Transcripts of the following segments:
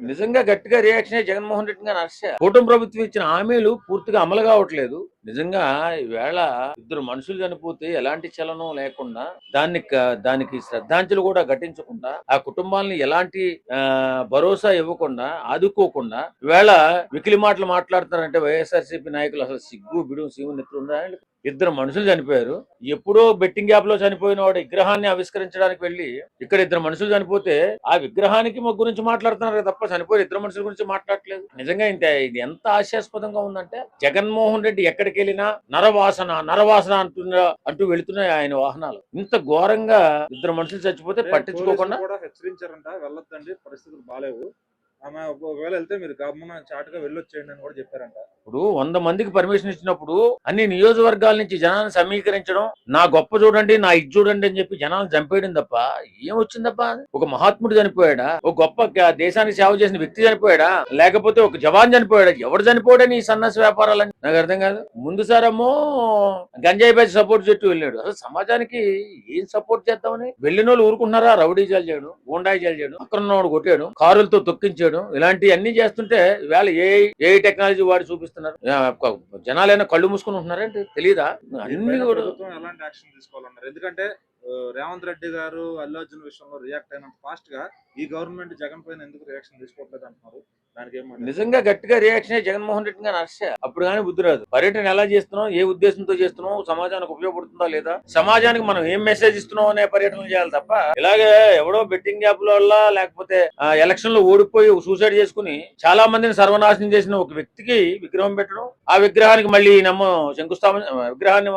నిజంగా గట్టిగా రియాక్షన్ జగన్మోహన్ రెడ్డి గారు హర్ష కూటమి ప్రభుత్వం ఇచ్చిన హామీలు పూర్తిగా అమలు కావట్లేదు. నిజంగా ఈవేళ ఇద్దరు మనుషులు చనిపోతే ఎలాంటి చలనం లేకుండా దాన్ని దానికి శ్రద్ధాంజలి కూడా ఘటించకుండా ఆ కుటుంబాలను ఎలాంటి ఆ, భరోసా ఇవ్వకుండా ఆదుకోకుండా ఈవేళ వికిలి మాటలు మాట్లాడుతున్నారంటే వైఎస్ఆర్సీపీ నాయకులు అసలు సిగ్గు బిడు సిగ్గు నెత్తుందా ఇద్దరు మనుషులు చనిపోయారు. ఎప్పుడో బెట్టింగ్ యాప్లో చనిపోయిన వాడు విగ్రహాన్ని ఆవిష్కరించడానికి వెళ్ళి ఇక్కడ ఇద్దరు మనుషులు చనిపోతే ఆ విగ్రహానికి మా గురించి మాట్లాడుతున్నారు తప్ప చనిపోయిన ఇద్దరు మనుషుల గురించి మాట్లాడట్లేదు. నిజంగా ఇంత ఇది ఎంత ఆశాస్పదంగా ఉందంటే జగన్మోహన్ రెడ్డి ఎక్కడికి వెళ్ళినా నరవాసన నరవాసన అంటున్న అంటూ వెళుతున్నాయి ఆయన వాహనాలు. ఇంత ఘోరంగా ఇద్దరు మనుషులు చచ్చిపోతే పట్టించుకోకుండా హెచ్చరించారంట వెళ్ళొద్దండి పరిస్థితులు బాగాలేవు ఆమె ఒకవేళ వెళ్తే మీరు గమ్మున చాటుగా వెళ్ళొచ్చేయండి అని కూడా చెప్పారంట. ఇప్పుడు వంద మందికి పర్మిషన్ ఇచ్చినప్పుడు అన్ని నియోజకవర్గాల నుంచి జనాన్ని సమీకరించడం నా గొప్ప చూడండి నా ఇది చూడండి అని చెప్పి జనాలను చంపేయడం తప్ప ఏం వచ్చిందప్ప ఒక మహాత్ముడు చనిపోయాడా? ఒక గొప్ప దేశానికి సేవ చేసిన వ్యక్తి చనిపోయాడా? లేకపోతే ఒక జవాన్ చనిపోయాడా? ఎవడు చనిపోయాడని ఈ సన్నాసి వ్యాపారాలని నాకు అర్థం కాదు. ముందు సారేమో గంజాయి బ్యాచ్ సపోర్ట్ చెట్టు వెళ్ళాడు. అసలు సమాజానికి ఏం సపోర్ట్ చేద్దామని? వెళ్ళిన వాళ్ళు ఊరుకుంటున్నారా? రౌడీ జాలు చేయడం గోండాయి జాలు చేయడం అక్కడ ఉన్నవాడు కొట్టాడు కారులతో తొక్కించాడు ఇలాంటివి అన్ని చేస్తుంటే ఇవాళ ఏ ఏ టెక్నాలజీ వాడి చూపిస్తున్నారు ఒక జనాలైనా కళ్ళు మూసుకుని ఉంటున్నారంటే తెలియదా అన్ని కూడా ఎలాంటి యాక్షన్ తీసుకోవాలన్నారు? ఎందుకంటే రేవంత్ రెడ్డి గారు అల్లు అర్జున్ విషయంలో రియాక్ట్ అయినంత ఫాస్ట్గా ఈ గవర్నమెంట్ జగన్ పైన ఎందుకు రియాక్షన్ తీసుకోవట్లేదు అంటున్నారు? నిజంగా గట్టిగా రియాక్షన్ జగన్మోహన్ రెడ్డి గారు హర్ష అప్పుడు కానీ బుద్ధి రాదు పర్యటన ఎలా చేస్తున్నాం? ఏ ఉద్దేశంతో చేస్తున్నాం? సమాజానికి ఉపయోగపడుతుందా లేదా? సమాజానికి మనం ఏం మెసేజ్ ఇస్తున్నాం అనే పర్యటన చేయాలి తప్ప ఇలాగే ఎవడో బెట్టింగ్ యాప్ల వల్ల లేకపోతే ఎలక్షన్లో ఓడిపోయి సూసైడ్ చేసుకుని చాలా మందిని సర్వనాశనం చేసిన ఒక వ్యక్తికి విగ్రహం పెట్టడం ఆ విగ్రహానికి మళ్ళీ నమ్మ శంకుస్థాపన విగ్రహాన్ని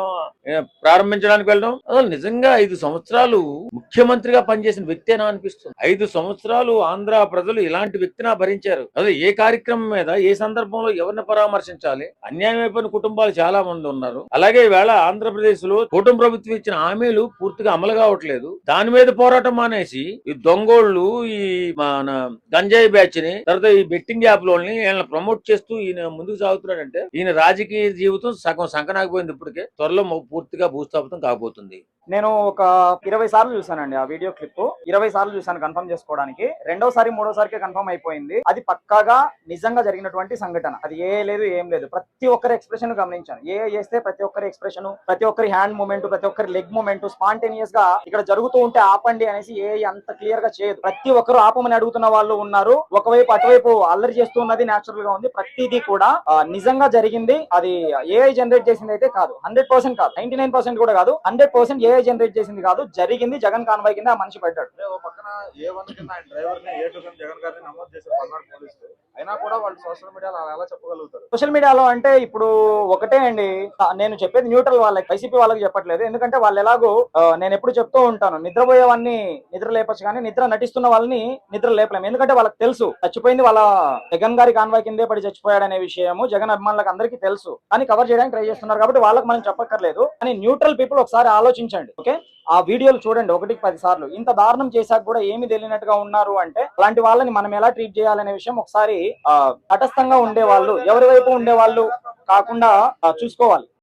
ప్రారంభించడానికి వెళ్ళడం అసలు నిజంగా ఐదు సంవత్సరాలు ముఖ్యమంత్రిగా పనిచేసిన వ్యక్తేనా అనిపిస్తుంది. ఐదు సంవత్సరాలు ఆంధ్ర ప్రజలు ఇలాంటి వ్యక్తినా భరించారు. అదే ఏ కార్యక్రమం మీద ఏ సందర్భంలో ఎవరిని పరామర్శించాలి? అన్యాయం అయిపోయిన కుటుంబాలు చాలా మంది ఉన్నారు. అలాగే ఈవేళ ఆంధ్రప్రదేశ్లో కూటమి ప్రభుత్వం ఇచ్చిన హామీలు పూర్తిగా అమలు కావట్లేదు. దాని మీద పోరాటం మానేసి ఈ దొంగోళ్ళు ఈ మన గంజాయి బ్యాచ్ని తర్వాత ఈ బెట్టింగ్ యాప్లోని వీళ్ళని ప్రమోట్ చేస్తూ ఈయన ముందుకు సాగుతున్నాడంటే ఈయన రాజకీయ జీవితం సగం సంకనాగిపోయింది ఇప్పటికే. త్వరలో పూర్తిగా భూస్థాపితం కాబోతుంది. నేను ఒక ఇరవై సార్లు చూసానండి ఆ వీడియో క్లిప్ ఇరవై సార్లు చూసాను కన్ఫర్మ్ చేసుకోవడానికి. రెండోసారి మూడోసారికి కన్ఫర్మ్ అయిపోయింది. అది పక్క పక్కాగా నిజంగా జరిగినటువంటి సంఘటన. అది ఏ లేదు ఏం లేదు. ప్రతి ఒక్కరి ఎక్స్ప్రెషన్ గమనించాను ఏ చేస్తే ప్రతి ఒక్కరి ఎక్స్ప్రెషన్ ప్రతి ఒక్కరి హ్యాండ్ మూమెంట్ ప్రతి ఒక్కరి లెగ్ మూమెంట్ స్పాంటేనియస్గా ఇక్కడ జరుగుతూ ఉంటే ఆపండి అనేసి ఏ అంత క్లియర్గా చేయదు. ప్రతి ఒక్కరు ఆపమని అడుగుతున్న వాళ్ళు ఉన్నారు. ఒకవైపు అటువైపు అల్లరి చేస్తున్నది న్యాచురల్గా ఉంది. ప్రతిదీ కూడా నిజంగా జరిగింది. అది ఏఐ జనరేట్ చేసింది అయితే కాదు. హండ్రెడ్ పర్సెంట్ కాదు. నైన్టీ నైన్ పర్సెంట్ కూడా కాదు. హండ్రెడ్ పర్సెంట్ ఏఐ జనరేట్ చేసింది కాదు. జరిగింది జగన్ కాన్వాయ్ కింద ఆ మనిషి పడ్డాడు. పక్కన ఏ వన్ కింద ఆయన డ్రైవర్ని ఏ టూ జగన్ గారిని నమోదు చేశారు. పల్నాడు పోలీసులు. అయినా కూడా వాళ్ళు సోషల్ మీడియాలో అలా ఎలా చెప్పగలుగుతారు? సోషల్ మీడియాలో అంటే ఇప్పుడు ఒకటే అండి. నేను చెప్పేది న్యూట్రల్ వాళ్ళకి వైసీపీ వాళ్ళకి చెప్పట్లేదు. ఎందుకంటే వాళ్ళు ఎలాగో నేను ఎప్పుడు చెప్తూ ఉంటాను నిద్రపోయేవాన్ని నిద్ర లేపచ్చు కానీ నిద్ర నటిస్తున్న వాళ్ళని నిద్ర లేపలేము. ఎందుకంటే వాళ్ళకి తెలుసు చచ్చిపోయింది వాళ్ళ జగన్ గారి కాన్వాయ్ కిందే పడి చచ్చిపోయాడనే విషయము జగన్ అభిమానులకు అందరికీ తెలుసు. కానీ కవర్ చేయడానికి ట్రై చేస్తున్నారు కాబట్టి వాళ్ళకి మనం చెప్పక్కర్లేదు. కానీ న్యూట్రల్ పీపుల్ ఒకసారి ఆలోచించండి. ఓకే? ఆ వీడియోలు చూడండి ఒకటికి పది సార్లు. ఇంత దారుణం చేశాక కూడా ఏమి తెలియనట్టుగా ఉన్నారు అంటే అలాంటి వాళ్ళని మనం ఎలా ట్రీట్ చేయాలనే విషయం ఒకసారి ఆ, తటస్థంగా ఉండే వాళ్ళు ఎవరి వైపు ఉండే వాళ్ళు కాకుండా చూసుకోవాలి.